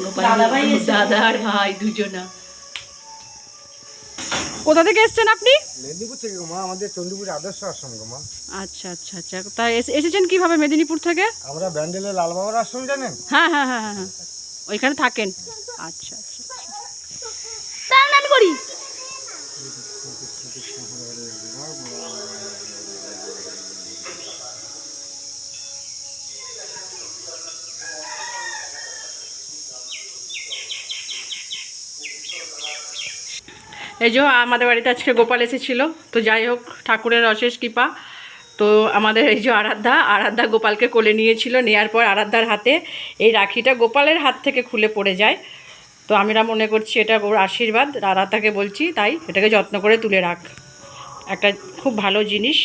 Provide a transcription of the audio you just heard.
গোপাল দাদাভাই এসেছে। দাদা আর ভাই দুজনা। কোথা থেকে এসেছেন আপনি? মেদিনীপুর থেকে মা আমাদের চন্দ্রপুর আদর্শ আশ্রম গো মা। আচ্ছা আচ্ছা আচ্ছা। তা এসে- এসেছেন কীভাবে মেদিনীপুর থেকে? আমরা ব্যান্ডেলের লাল বাবার আশ্রম জানেন? হ্যাঁ হ্যাঁ হ্যাঁ হ্যাঁ হ্যাঁ। ওইখানে থাকেন। আচ্ছা আচ্ছা দাঁড়ান আমি করি? এই যে আমাদের বাড়িতে আজকে গোপাল এসেছিল। তো যাই হোক, ঠাকুরের অশেষ কৃপা। তো আমাদের এই যে আরাধ্যা আরাধ্যা গোপালকে কোলে নিয়েছিল, নেয়ার পর আরাধ্যার হাতে এই রাখিটা গোপালের হাত থেকে খুলে পড়ে যায়। তো আমরা মনে করছি এটা ওর আশীর্বাদ, আরাধ্যাকে বলছি, তাই এটাকে যত্ন করে তুলে রাখ। একটা খুব ভালো জিনিস।